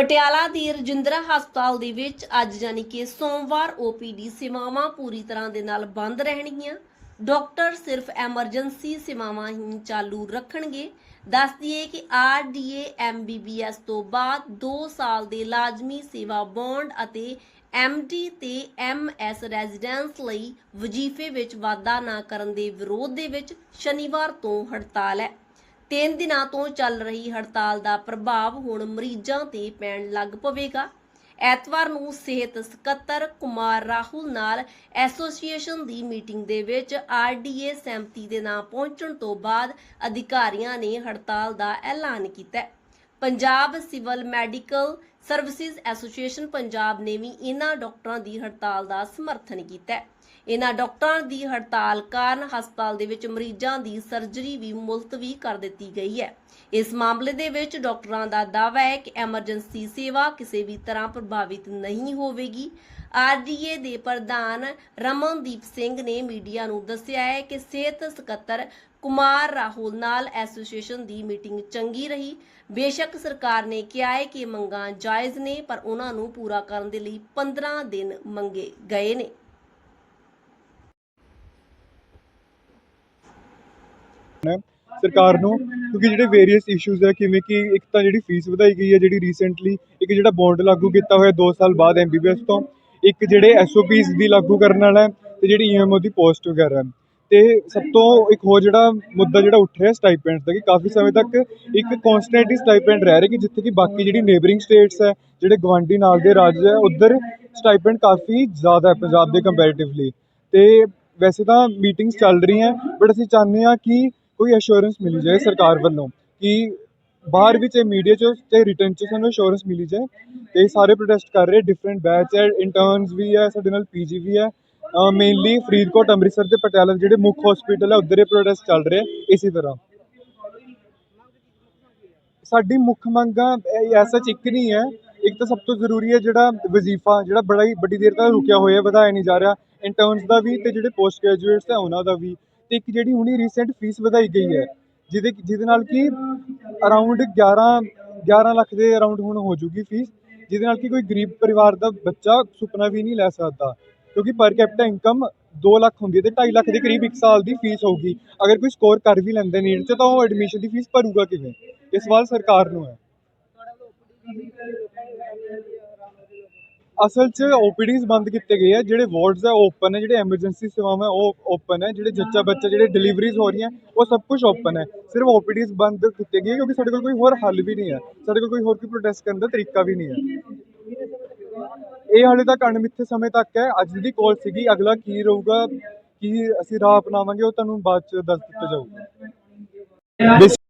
ਪਟਿਆਲਾ ਦੀ ਰਜਿੰਦਰਾ ਹਸਪਤਾਲ ਦੇ ਵਿੱਚ ਅੱਜ ਯਾਨੀ ਕਿ ਸੋਮਵਾਰ OPD ਸੇਵਾਵਾਂ ਪੂਰੀ ਤਰ੍ਹਾਂ ਦੇ ਨਾਲ ਬੰਦ ਰਹਿਣਗੀਆਂ। ਡਾਕਟਰ ਸਿਰਫ ਐਮਰਜੈਂਸੀ ਸੇਵਾਵਾਂ ਹੀ ਚਾਲੂ ਰੱਖਣਗੇ। ਦੱਸ ਦਈਏ ਕਿ RDA MBBS ਤੋਂ ਬਾਅਦ 2 ਸਾਲ ਦੇ ਲਾਜ਼ਮੀ ਸੇਵਾ ਬੌਂਡ ਅਤੇ MD ਤੇ MS ਰੈਜ਼ੀਡੈਂਸ ਲਈ ਵਜ਼ੀਫੇ ਵਿੱਚ ਵਾਧਾ ਨਾ ਕਰਨ ਦੇ ਵਿਰੋਧ ਦੇ ਵਿੱਚ ਸ਼ਨੀਵਾਰ ਤੋਂ ਹੜਤਾਲ ਹੈ। ਤਿੰਨ ਦਿਨਾਂ ਤੋਂ ਚੱਲ ਰਹੀ ਹੜਤਾਲ ਦਾ ਪ੍ਰਭਾਵ ਹੁਣ ਮਰੀਜ਼ਾਂ ਤੇ ਪੈਣ ਲੱਗ ਪਵੇਗਾ। ਐਤਵਾਰ ਨੂੰ ਸਿਹਤ ਸਕੱਤਰ ਕੁਮਾਰ ਰਾਹੁਲ ਨਾਲ ਐਸੋਸੀਏਸ਼ਨ ਦੀ ਮੀਟਿੰਗ ਦੇ ਵਿੱਚ ਆਰਡੀਏ ਸਹਿਮਤੀ ਦੇ ਨਾਂ ਪਹੁੰਚਣ ਤੋਂ ਬਾਅਦ ਅਧਿਕਾਰੀਆਂ ਨੇ ਹੜਤਾਲ ਦਾ ਐਲਾਨ ਕੀਤਾ Punjab civil medical services association Punjab ਨੇ ਵੀ ਇਹਨਾਂ ਡਾਕਟਰਾਂ ਦੀ ਹੜਤਾਲ ਦਾ ਸਮਰਥਨ ਕੀਤਾ ਹੈ। ਇਹਨਾਂ ਡਾਕਟਰਾਂ ਦੀ ਹੜਤਾਲ ਕਾਰਨ ਹਸਪਤਾਲ ਦੇ ਵਿੱਚ ਮਰੀਜ਼ਾਂ ਦੀ ਸਰਜਰੀ ਵੀ ਮੁਲਤਵੀ ਕਰ ਦਿੱਤੀ ਗਈ ਹੈ। ਇਸ ਮਾਮਲੇ ਦੇ ਵਿੱਚ ਡਾਕਟਰਾਂ ਦਾ ਦਾਅਵਾ ਹੈ ਕਿ ਐਮਰਜੈਂਸੀ ਸੇਵਾ ਕਿਸੇ ਵੀ ਤਰ੍ਹਾਂ ਪ੍ਰਭਾਵਿਤ ਨਹੀਂ ਹੋਵੇਗੀ। ਆਰਡੀਏ ਦੇ ਪ੍ਰਧਾਨ ਰਮਨਦੀਪ ਸਿੰਘ ਨੇ ਮੀਡੀਆ ਨੂੰ ਦੱਸਿਆ ਹੈ ਕਿ ਸਿਹਤ ਸਕੱਤਰ ਕੁਮਾਰ ਰਾਹੁਲ ਨਾਲ ਐਸੋਸੀਏਸ਼ਨ ਦੀ ਮੀਟਿੰਗ ਚੰਗੀ ਰਹੀ। ਬੇਸ਼ੱਕ ਸਰਕਾਰ ਨੇ ਕਿਹਾ ਹੈ ਕਿ ਮੰਗਾਂ ਜਾਇਜ਼ ਨੇ, ਪਰ ਉਹਨਾਂ ਨੂੰ ਪੂਰਾ ਕਰਨ ਦੇ ਲਈ 15 ਦਿਨ ਮੰਗੇ ਗਏ ਨੇ। ਸਰਕਾਰ ਨੂੰ, ਕਿਉਂਕਿ ਜਿਹੜੇ ਵੇਰੀਅਸ ਇਸ਼ੂਜ਼ ਹੈ ਕਿਵੇਂ ਕਿ ਇੱਕ ਤਾਂ ਜਿਹੜੀ ਫੀਸ ਵਧਾਈ ਗਈ ਹੈ ਜਿਹੜੀ ਰੀਸੈਂਟਲੀ ਇੱਕ ਜਿਹੜਾ ਬੌਂਡ ਲਾਗੂ ਕੀਤਾ ਹੋਇਆ 2 ਸਾਲ ਬਾਅਦ ਐਮਬੀਬੀਐਸ ਤੋਂ, ਇੱਕ ਜਿਹੜੇ ਐਸਓਪੀਸ ਦੀ ਲਾਗੂ ਕਰਨ ਵਾਲਾ ਤੇ ਜਿਹੜੀ ਈਐਮਓ ਦੀ ਪੋਸਟ ਵਗੈਰਾ। ਹੈ ਤੇ ਸਭ ਤੋਂ ਇੱਕ ਹੋਰ ਜਿਹੜਾ ਮੁੱਦਾ ਜਿਹੜਾ ਉੱਠਿਆ ਸਟਾਈਪੈਂਡ ਦਾ ਕਿ ਕਾਫੀ ਸਮੇਂ ਤੱਕ ਇੱਕ ਕਨਸਟੈਂਟ ਸਟਾਈਪੈਂਡ ਰਹਿ ਰਿਹਾ ਕਿ ਜਿੱਥੇ ਕਿ ਬਾਕੀ ਜਿਹੜੀ ਨੇਬਰਿੰਗ ਸਟੇਟਸ ਹੈ, ਜਿਹੜੇ ਗਵਾਂਢੀ ਨਾਲ ਦੇ ਰਾਜ ਹੈ, ਉਧਰ ਸਟਾਈਪੈਂਡ ਕਾਫੀ ਜ਼ਿਆਦਾ ਹੈ ਪੰਜਾਬ ਦੇ ਕੰਪੈਰੀਟਿਵਲੀ ਤੇ ਵੈਸੇ ਤਾਂ ਮੀਟਿੰਗਸ ਚੱਲ ਰਹੀਆਂ ਬਟ ਅਸੀਂ ਚਾਹੁੰਦੇ ਹਾਂ ਕਿ ਕੋਈ ਅਸ਼ੋਰੈਂਸ ਮਿਲੀ ਜਾਏ ਸਰਕਾਰ ਵੱਲੋਂ ਕਿ ਬਾਹਰ ਵੀ ਚਾਹੇ ਮੀਡੀਆ 'ਚ, ਚਾਹੇ ਰਿਟਰਨ 'ਚ ਸਾਨੂੰ ਅਸ਼ੋਰੈਂਸ ਮਿਲੀ ਜਾਏ ਤੇ ਸਾਰੇ ਪ੍ਰੋਟੈਸਟ ਕਰ ਰਹੇ ਡਿਫਰੈਂਟ ਬੈਚ ਹੈ ਇੰਟਰਨਸ ਵੀ ਹੈ, ਸਾਡੇ ਨਾਲ ਪੀਜੀ ਵੀ ਹੈ ਮੇਨਲੀ ਫਰੀਦਕੋਟ, ਅੰਮ੍ਰਿਤਸਰ ਤੇ ਪਟਿਆਲਾ ਦੇ ਜਿਹੜੇ ਮੁੱਖ ਹਸਪੀਟਲ ਹੈ ਉਧਰ ਇਹ ਪ੍ਰੋਟੈਸਟ ਚੱਲ ਰਹੇ, ਇਸੇ ਤਰ੍ਹਾਂ। ਸਾਡੀ ਮੁੱਖ ਮੰਗਾਂ ਐਸਾ ਇੱਕ ਨਹੀਂ ਹੈ। ਇੱਕ ਤਾਂ ਸਭ ਤੋਂ ਜ਼ਰੂਰੀ ਹੈ ਜਿਹੜਾ ਵਜ਼ੀਫਾ, ਜਿਹੜਾ ਬੜਾ ਹੀ ਵੱਡੀ ਦੇਰ ਤੱਕ ਰੁਕਿਆ ਹੋਇਆ, ਵਧਾਇਆ ਨਹੀਂ ਜਾ ਰਿਹਾ। ਇੰਟਰਨਸ ਦਾ ਵੀ ਤੇ ਜਿਹੜੇ ਪੋਸਟ ਗ੍ਰੈਜੂਏਟਸ ਹੈ, ਉਹਨਾਂ ਦਾ ਵੀ। ਤੇ ਇੱਕ ਜਿਹੜੀ ਹੁਣੀ ਰੀਸੈਂਟ ਫੀਸ ਵਧਾਈ ਗਈ ਹੈ, ਜਿਹਦੇ ਜਿਹਦੇ ਨਾਲ ਕਿ ਅਰਾਊਂਡ 11 11 ਲੱਖ ਦੇ ਅਰਾਊਂਡ ਹੁਣ ਹੋ ਜੂਗੀ ਫੀਸ ਜਿਹਦੇ ਨਾਲ ਕਿ ਕੋਈ ਗਰੀਬ ਪਰਿਵਾਰ ਦਾ ਬੱਚਾ ਸੁਪਨਾ ਵੀ ਨਹੀਂ ਲੈ ਸਕਦਾ। ਕਿਉਂਕਿ ਪਰ ਕੈਪੀਟਾ ਇਨਕਮ 2 ਲੱਖ ਹੁੰਦੀ ਹੈ ਤੇ 2.5 ਲੱਖ ਦੇ ਕਰੀਬ ਇੱਕ ਸਾਲ ਦੀ ਫੀਸ ਹੋਊਗੀ। ਅਗਰ ਕੋਈ ਸਕੋਰ ਕਰ ਵੀ ਲੈਂਦਾ ਨੀਟ 'ਚ ਤਾਂ ਉਹ ਐਡਮਿਸ਼ਨ ਦੀ ਫੀਸ ਭਰੂਗਾ ਕਿਵੇਂ? ਇਹ ਸਵਾਲ ਸਰਕਾਰ ਨੂੰ ਹੈ। ਅਸਲ 'ਚ ਓਪੀਡੀਜ਼ ਬੰਦ ਕੀਤੇ ਗਏ ਆ, ਜਿਹੜੇ ਵਾਰਡਸ ਹੈ ਓਪਨ ਹੈ ਜਿਹੜੇ ਐਮਰਜੈਂਸੀ ਸੇਵਾਵਾਂ, ਉਹ ਓਪਨ ਹੈ ਜਿਹੜੇ ਜੱਚਾ ਬੱਚਾ, ਜਿਹੜੇ ਡਿਲੀਵਰੀਜ਼ ਹੋ ਰਹੀਆਂ, ਉਹ ਸਭ ਕੁਝ ਓਪਨ ਹੈ ਸਿਰਫ ਓਪੀਡੀਜ਼ ਬੰਦ ਕੀਤੇ ਗਏ ਕਿਉਂਕਿ ਸਾਡੇ ਕੋਲ ਕੋਈ ਹੋਰ ਹੱਲ ਵੀ ਨਹੀਂ ਹੈ ਸਾਡੇ ਕੋਲ ਕੋਈ ਹੋਰ ਕੋਈ ਪ੍ਰੋਟੈਸਟ ਕਰਨ ਦਾ ਤਰੀਕਾ ਵੀ ਨਹੀਂ ਹੈ ਇਹ ਹਾਲੇ ਤੱਕ ਅਣਮਿੱਥੇ ਸਮੇਂ ਤੱਕ ਹੈ। ਅੱਜ ਦੀ ਕਾਲ ਸੀਗੀ, ਅਗਲਾ ਕੀ ਰਹੂਗਾ, ਕੀ ਅਸੀਂ ਰਾਹ ਅਪਣਾਵਾਂਗੇ, ਉਹ ਤੁਹਾਨੂੰ ਬਾਅਦ ਚ ਦੱਸ ਦਿੱਤਾ ਜਾਊਗਾ।